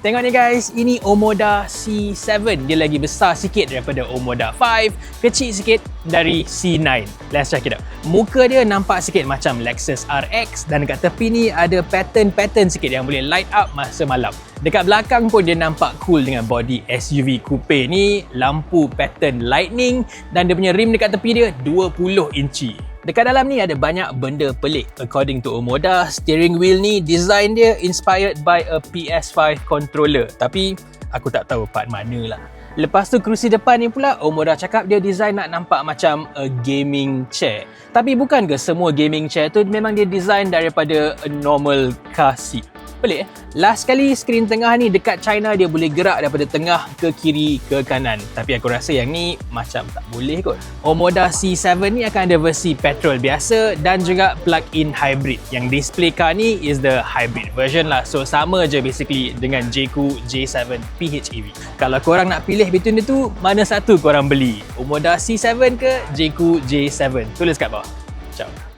Tengok ni guys, ini Omoda C7. Dia lagi besar sikit daripada Omoda 5, kecil sikit dari C9. Let's check it out. Muka dia nampak sikit macam Lexus RX dan dekat tepi ni ada pattern-pattern sikit yang boleh light up masa malam. Dekat belakang pun dia nampak cool dengan body SUV coupe ni, lampu pattern lightning dan dia punya rim dekat tepi dia 20 inci. Dekat dalam ni ada banyak benda pelik. According to Omoda, steering wheel ni design dia inspired by a PS5 controller. Tapi aku tak tahu part mana lah. Lepas tu kerusi depan ni pula Omoda cakap dia design nak nampak macam a gaming chair. Tapi bukan ke semua gaming chair tu memang dia design daripada a normal car seat? Pelik eh? Last kali skrin tengah ni dekat China dia boleh gerak daripada tengah ke kiri ke kanan. Tapi aku rasa yang ni macam tak boleh kot. Omoda C7 ni akan ada versi petrol biasa dan juga plug-in hybrid. Yang display car ni is the hybrid version lah. So sama je basically dengan JQ J7 PHEV. Kalau korang nak pilih between itu, mana satu korang beli? Omoda C7 ke JQ J7? Tulis kat bawah. Ciao.